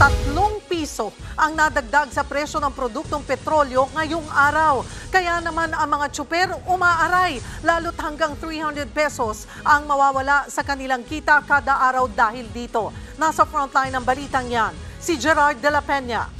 Tatlong piso ang nadagdag sa presyo ng produktong petrolyo ngayong araw. Kaya naman ang mga tsuper umaaray, lalo't hanggang 300 pesos ang mawawala sa kanilang kita kada araw dahil dito. Nasa frontline ng balitang yan, si Gerard de la Peña.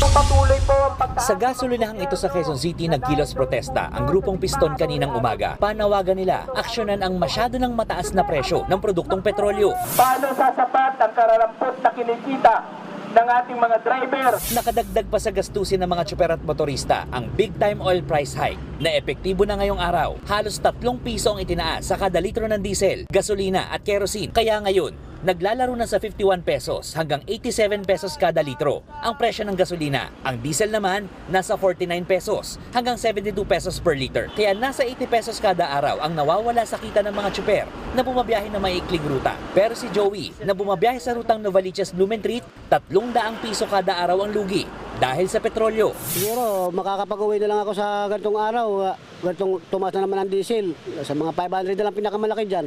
Patuloy po ang pagtaas. Sa gasolinahang ito sa Quezon City nagkilos protesta ang grupong piston kaninang umaga. Panawagan nila, aksyonan ang masyado ng mataas na presyo ng produktong petrolyo. Paano sasapat ang kararampot na kinikita ng ating mga driver? Nakadagdag pa sa gastusin ng mga tsuper at motorista ang big time oil price hike na epektibo na ngayong araw. Halos 3 piso ang itinaas sa kada litro ng diesel, gasolina at kerosene. Kaya ngayon, naglalaro na sa 51 pesos hanggang 87 pesos kada litro ang presyo ng gasolina. Ang diesel naman nasa 49 pesos hanggang 72 pesos per liter. Kaya nasa 80 pesos kada araw ang nawawala sa kita ng mga tsuper na bumabiyahe na maikling ruta. Pero si Joey na bumabiyahe sa rutang Novaliches Blumentritt, 300 piso kada araw ang lugi dahil sa petrolyo. Siguro, makakapag-uwi na lang ako sa ganitong araw. ah, Ganitong tumaas na naman ang diesel. Sa mga 500 na lang pinakamalaki dyan.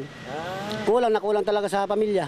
Kulang na kulang talaga sa pamilya.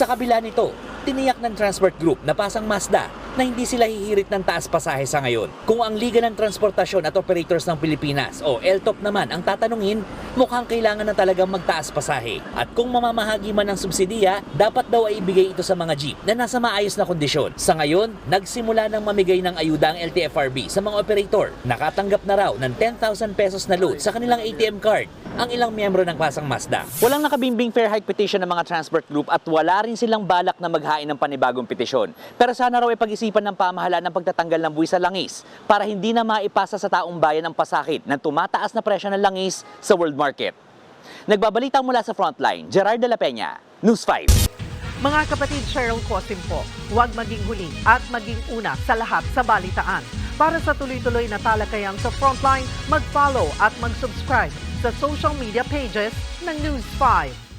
Sa kabila nito, tiniyak ng Transport Group na pasang Mazda na hindi sila hihirit ng taas pasahe sa ngayon. Kung ang Liga ng Transportasyon at Operators ng Pilipinas o LTOP naman ang tatanungin, mukhang kailangan na talagang magtaas pasahe. At kung mamamahagi man ng subsidiya, dapat daw ay ibigay ito sa mga jeep na nasa maayos na kondisyon. Sa ngayon, nagsimula ng mamigay ng ayuda ang LTFRB sa mga operator. Nakatanggap na raw ng 10,000 pesos na load sa kanilang ATM card ang ilang miyembro ng pasang Mazda. Walang nakabimbing fair hike petition ng mga transport group at wala rin silang balak na maghain ng panibagong petisyon. Pero sana raw ay pag-isipan ng pamahalaan ng pagtatanggal ng buwis sa langis para hindi na maipasa sa taong bayan ang pasakit ng tumataas na presyo ng langis sa world market. Nagbabalita mula sa Frontline, Gerard de la Peña, News 5. Mga kapatid Cheryl Cosim po, huwag maging huli at maging una sa lahat sa balitaan. Para sa tuloy-tuloy na talakayan sa Frontline, mag-follow at mag-subscribe sa social media pages ng News 5.